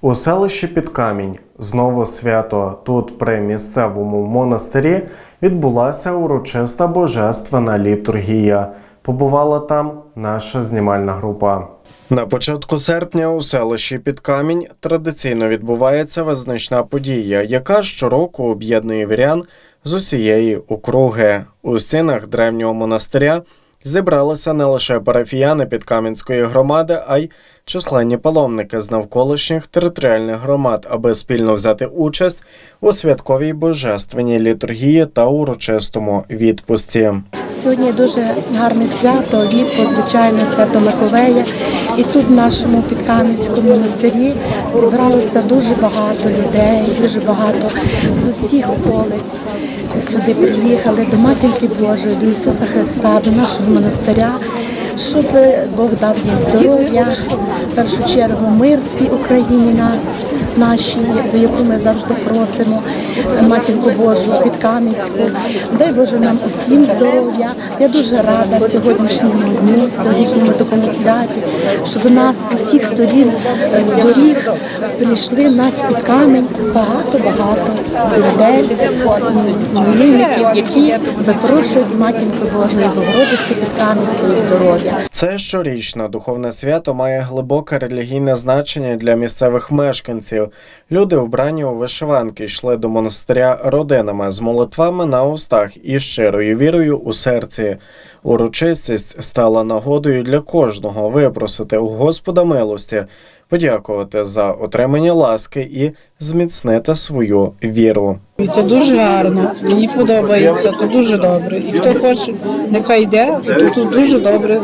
У селищі Підкамінь знову свято. Тут при місцевому монастирі відбулася урочиста божественна літургія. Побувала там наша знімальна група. На початку серпня у селищі Підкамінь традиційно відбувається визначна подія, яка щороку об'єднує вірян з усієї округи. У стінах древнього монастиря зібралися не лише парафіяни Підкам'янської громади, а й численні паломники з навколишніх територіальних громад, аби спільно взяти участь у святковій божественній літургії та урочистому відпусті. Сьогодні дуже гарне свято, відпуск, звичайно, свято Маковея. І тут в нашому підкам'янському монастирі зібралося дуже багато людей, дуже багато з усіх околиць. Сюди приїхали до Матінки Божої, до Ісуса Христа, до нашого монастиря, щоб Бог дав їм здоров'я, в першу чергу мир всій Україні нас, нашій, за яку ми завжди просимо, матінку Божу, підкам'янську. Дай Боже нам усім здоров'я. Я дуже рада сьогоднішньому дню, сьогоднішньому такому святі, що до нас з усіх сторін е, з доріг прийшли в нас під камінь багато-багато людей, молільників, які випрошують матінку Божої Богородиці під камінської здоров'я. Це щорічне духовне свято має глибоке релігійне значення для місцевих мешканців. Люди, вбрані у вишиванки, йшли до монастиря родинами з молитвами на устах і щирою вірою у серці. Урочистість стала нагодою для кожного випросити у Господа милості, подякувати за отримання ласки і зміцнити свою віру. Це дуже гарно, мені подобається, то дуже добре. І хто хоче, нехай йде, то тут дуже добре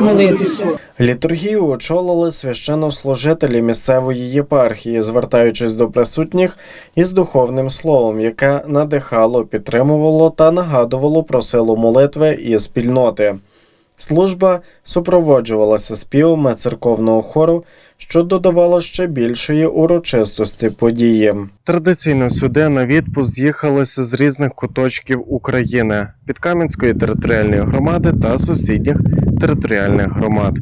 молитися. Літургію очолили священнослужителі місцевої єпархії, звертаючись до присутніх із духовним словом, яке надихало, підтримувало та нагадувало про силу молитви і спільноти. Служба супроводжувалася співами церковного хору, що додавало ще більшої урочистості події. Традиційно сюди на відпуск з'їхалися з різних куточків України, Підкам'янської територіальної громади та сусідніх територіальних громад.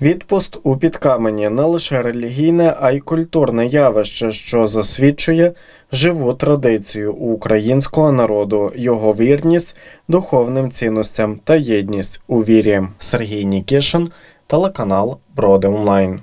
Відпуст у Підкамені не лише релігійне, а й культурне явище, що засвідчує живу традицію українського народу, його вірність духовним цінностям та єдність у вірі. Сергій Нікішин, телеканал Броди Онлайн.